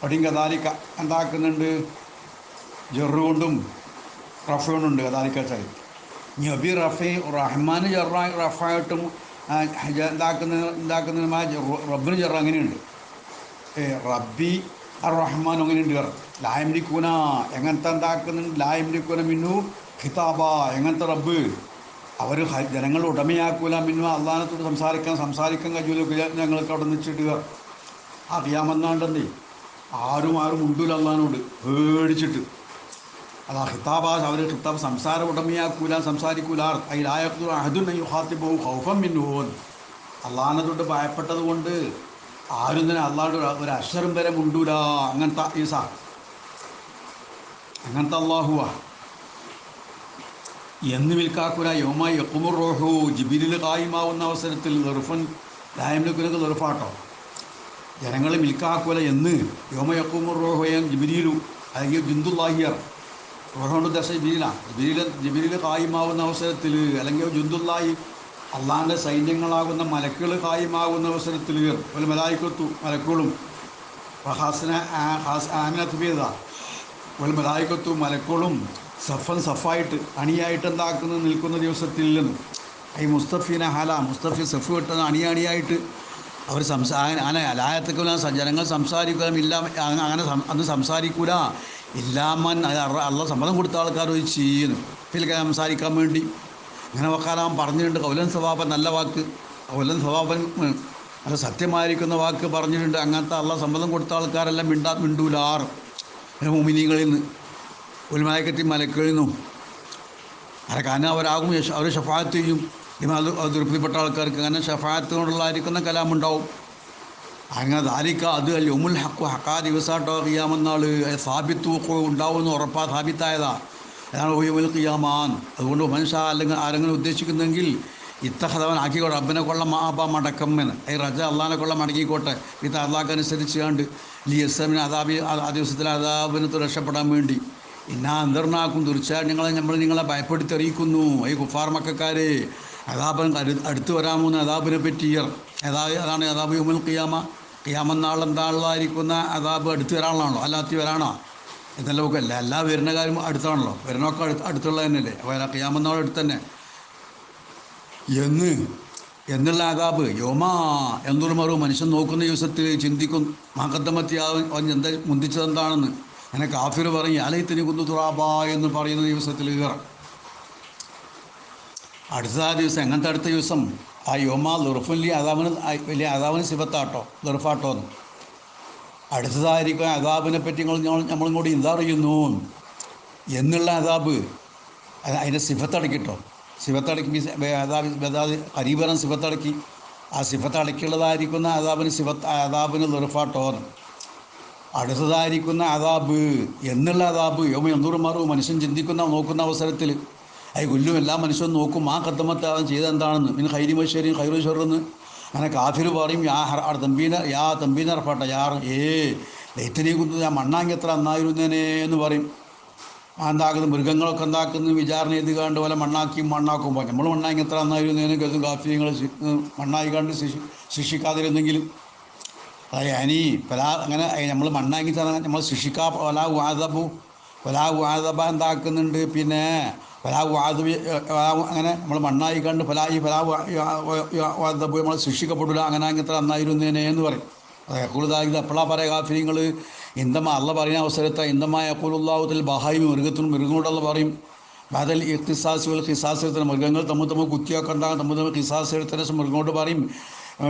അവിടെയും കഥാലിക്ക എന്താക്കുന്നുണ്ട്? ജെറുകൊണ്ടും റഫ കൊണ്ടുണ്ട് കഥാലിക്ക വെച്ചാൽ നബി റഫി റഹ്മാൻ ജെറ റഫായിട്ടും ആ, എന്താക്കുന്ന എന്താക്കുന്ന റബ്ബിന് ജെറ അങ്ങനെയുണ്ട്. റബ്ബി അർ റഹ്മാൻ അങ്ങനെയുണ്ട് വേറെ. ലായംലിക്കൂന എങ്ങനത്തെ എന്താക്കുന്നുണ്ട് ലായംലിക്കൂന മിന്നു ഖിതാബ എങ്ങനത്തെ റബ്ബ്? അവർ ജനങ്ങൾ ഉടമയാക്കൂല മിന്നു. അള്ളാഹനത്തോട് സംസാരിക്കാൻ സംസാരിക്കാൻ കഴിയൂല. ഞങ്ങൾക്ക് അവിടെ നിന്നിച്ചിടുക അറിയാമെന്നാണ്ടെന്നേ ആരും ആരും ഉണ്ടൂല അള്ളഹാനോട്. പേടിച്ചിട്ട്. അതാ ഹിതാബ അവർ ഹിതാബ് സംസാര ഉടമയാക്കൂല സംസാരിക്കൂല. അതിൽ അഹദുൻ ഹാത്തിബവും ഹൗഫം മിന്നുവോൻ അള്ളാഹിനെ തൊട്ട് ഭയപ്പെട്ടത് കൊണ്ട് ആരും തന്നെ അള്ളാഹുടെ ഒരു- അക്ഷരം വരെ മുണ്ടൂല. അങ്ങനത്തെ ഈസ അങ്ങനത്തെ അള്ളാഹുവ എന്ന് വിൽക്കാക്കുര യോമായി യക്കുമുർ റോഹു ജിബിലിൽ കായുമാവുന്ന അവസരത്തിൽ ദർഫൻ ലായമിലൊക്കെ ദർഫാട്ടോ. ജനങ്ങൾ മിൽക്കാക്കുല എന്ന് യോമ യക്കുമുർ റോഹോയം ജിബിരിയിലു അല്ലെങ്കിൽ ജുന്തുല്ലാഹിയർ റോഹോണ്ട് ദശ ജിബിരില. ജിബിരിൽ ജിബിരിൽ കായുമാവുന്ന അവസരത്തിൽ അല്ലെങ്കിൽ ജുന്തുല്ലാഹി അള്ളാഹിന്റെ സൈന്യങ്ങളാകുന്ന മലക്കുകൾ കായുമാകുന്ന അവസരത്തിൽ ഒരു മലായിക്കത്തു മലക്കുകളും. ഹാസന ആമിനത്ത് ആമിനത്തുബീത ഒരു മലക്കോളും സഫൻ സഫായിട്ട് അണിയായിട്ട് എന്താക്കുന്നു നിൽക്കുന്ന ദിവസത്തിൽ നിന്ന്. ഈ മുസ്തഫീനെ ഹല മുസ്തഫി സഫ് കിട്ടുന്ന അണിയണിയായിട്ട് അവർ സംസാ അങ്ങനെ അലായത്തേക്കൂല ജനങ്ങൾ സംസാരിക്കുക ഇല്ല അങ്ങനെ അന്ന് സംസാരിക്കൂല. ഇല്ലാമൻ അള്ള സമ്മതം കൊടുത്ത ആൾക്കാർ ഒരു ചെയ്യുന്നു. ഇതിലൊക്കെ സംസാരിക്കാൻ വേണ്ടി. അങ്ങനെ വക്കാലാൻ പറഞ്ഞിട്ടുണ്ട് കൗലൻ സ്വഭാവൻ നല്ല വാക്ക് കൗലൻ സ്വഭാവൻ അല്ല സത്യമായിരിക്കുന്ന വാക്ക് പറഞ്ഞിട്ടുണ്ട്. അങ്ങനത്തെ അള്ള സമ്മതം കൊടുത്ത ആൾക്കാരെല്ലാം മിണ്ടാ മിണ്ടൂലാർ മുമിനികളിൽ നിന്ന് ഉൽമായക്കത്തി മലക്കളിൽ നിന്നും അല്ല കാരണം അവരാകും അവരെ അവർ ഷഫാത്ത് ചെയ്യും. അത് തൃപ്തിപ്പെട്ട ആൾക്കാർക്ക് അങ്ങനെ ഷഫാത്ത് ആയിരിക്കുന്ന കലാമുണ്ടാവും. അങ്ങനെ ധാരിക്ക അത് അല്ല ഉമുൽ ഹക്കു ഹക്കാ ദിവസമായിട്ടോ കിയാമെന്നാൾ സാബിത്ത് ഉണ്ടാവുമെന്ന് ഉറപ്പാ സാബിത്തായതാ. അതാണ് ഒയ്യുമുൽ കിയാമാൻ അതുകൊണ്ട് മനുഷ്യ അല്ലെങ്കിൽ ആരെങ്കിലും ഉദ്ദേശിക്കുന്നെങ്കിൽ ഇത്തഹതവൻ ആക്കിക്കോട്ടെ റബ്ബിനെ കൊള്ള മാബ മടക്കമ്മന് ഈ റജ അള്ളഹാനെ കൊള്ള മടക്കിക്കോട്ടെ. ഇത് അള്ളാഹ്ക്കനുസരിച്ച് കണ്ട് ലി എസ്എമ്മിന് അതാബി ആ ദിവസത്തിൽ അതാബിന് രക്ഷപ്പെടാൻ വേണ്ടി. എന്നാ അന്തർണാക്കും തീർച്ചയായും നിങ്ങളെ നമ്മൾ നിങ്ങളെ ഭയപ്പെടുത്തി അറിയിക്കുന്നു. ഈ കുഫാർ മക്കാരെ അതാബൻ അടുത്ത് വരാമെന്ന് അതാബിനെ പറ്റിയർ അതാ അതാണ് അതാബ് യുമൽ ഖിയാമ. ഖിയാമെന്നാൾ എന്താളായിരിക്കുന്ന അതാബ് അടുത്ത് വരാനുള്ളതാണല്ലോ. അല്ലാത്തി വരാണോ എന്നല്ല ഒക്കെ അല്ല. എല്ലാ വരുന്ന കാര്യം അടുത്താണല്ലോ. വരുന്നൊക്കെ അടുത്ത് അടുത്തുള്ള തന്നെയല്ലേ. അപ്പോൾ ഖിയാമെന്നാൾ അടുത്ത് തന്നെ. എന്ന്. എന്നുള്ള ആകാബ് യോമാ എന്നൊരു മറു മനുഷ്യൻ നോക്കുന്ന ദിവസത്തിൽ ചിന്തിക്കും മകദ്ദമത്തി അവൻ എന്താ മുന്തിച്ചത് എന്താണെന്ന്. അങ്ങനെ കാഫിർ പറഞ്ഞ് അലയത്തിന് കുന്നു തുറാബ എന്ന് പറയുന്ന ദിവസത്തിൽ കയറാം. അടുത്ത ദിവസം എങ്ങനത്തെ അടുത്ത ദിവസം? ആ യോമാ ലുർഫുല്ലി അതാവിന് വലിയ അതാവിന് സിബത്താട്ടോ ലുർഫാട്ടോ എന്ന്. അടുത്തതായിരിക്കും അതാബിനെ പറ്റി ഞങ്ങൾ നമ്മളും കൂടി എന്താ അറിയുന്നു എന്നുള്ള അതാബ് അത് അതിന്റെ സിഫത്തടക്കിട്ടോ. സിഫത്തടക്കി കരീബറൻ സിഫത്തടക്കി ആ സിഫത്തടക്കിയുള്ളതായിരിക്കുന്ന അതാബിന് സിഫത്ത് അതാബിന് ലുർഫാട്ടോ ടോർ. അടുത്തതായിരിക്കുന്ന അതാബ് എന്നുള്ള അതാബ് യോമ എന്തൂറ് മാറും മനുഷ്യൻ ചിന്തിക്കുന്ന നോക്കുന്ന അവസരത്തിൽ. അത് കൊല്ലും എല്ലാ മനുഷ്യനും നോക്കും ആ കത്തമത്തെ അവൻ ചെയ്ത എന്താണെന്ന്. പിന്നെ ഹൈരി മനുഷ്യരും ഹൈറു ഷെറെന്ന് അങ്ങനെ കാഫിർ പറയും യാ ഹർ തമ്പീന യാ തമ്പീന റഫാട്ട യാർ ഏ ലൈറ്റിനെ കുന്നു ഞാൻ മണ്ണാങ്കി എത്ര നന്നായിരുന്നേനെ എന്ന് പറയും. ആ എന്താക്കുന്നത് മൃഗങ്ങളൊക്കെ എന്താക്കുന്നു? വിചാരണ ചെയ്ത് കണ്ട് പോലെ മണ്ണാക്കിയും മണ്ണാക്കുമ്പോൾ നമ്മൾ മണ്ണാക്കി എത്ര നന്നായിരുന്നു കരുതും കാഫിയങ്ങൾ മണ്ണായി കണ്ട് ശിക്ഷി ശിക്ഷിക്കാതിരുന്നെങ്കിലും. അതായത് അനി പല അങ്ങനെ നമ്മൾ മണ്ണാക്കി തന്നെ നമ്മൾ ശിക്ഷിക്കാ പല വാദബു പല വാദബ എന്താക്കുന്നുണ്ട്? പിന്നെ പല വാദബി അങ്ങനെ നമ്മൾ മണ്ണായി കണ്ട് പല ഈ പല വാദബു നമ്മൾ ശിക്ഷിക്കപ്പെടില്ല അങ്ങനെ അങ്ങനെ എത്ര നന്നായിരുന്നേനെ എന്ന് പറയും. അതെ കൂടുതലായി എപ്പോഴാ പറയാ കാഫിരിങ്ങൾ എന്തമ്മ അല്ല പറയുന്ന അവസരത്തെ എന്തമായ അക്കൂലുള്ളാഹത്തിൽ ബഹായി മൃഗത്തിനും മൃഗങ്ങളോടുള്ള പറയും ബദൽ ഇഖ്തിസാസുകൾ ഖിസാസ് മൃഗങ്ങൾ തമ്മിൽ തമ്മിൽ കുത്തിയൊക്കെ ഉണ്ടാകും തമ്മിൽ തമ്മിൽ ഖിസാസ് മൃഗങ്ങളോട് പറയും.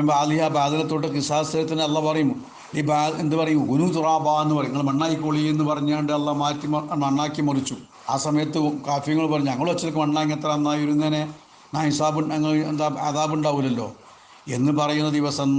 ബാലിയ ബാദലത്തോട്ട് ഖിസാസ് എടുത്തിന് അല്ല പറയും. ഈ ബാ എന്ത് പറയും? ഉനു തുറാബ എന്ന് പറയും. നിങ്ങൾ മണ്ണായിക്കോളി എന്ന് പറഞ്ഞുകൊണ്ട് അല്ല മാറ്റി മണ്ണാക്കി മറിച്ചു. ആ സമയത്ത് കാഫ്യങ്ങൾ പറഞ്ഞു ഞങ്ങൾ വെച്ചൊക്കെ മണ്ണാക്കി എത്ര നന്നായിരുന്നേനെ? നാ ഹിസാബ് ഞങ്ങൾ എന്താ അതാബ് ഉണ്ടാവില്ലല്ലോ എന്ന് പറയുന്ന ദിവസം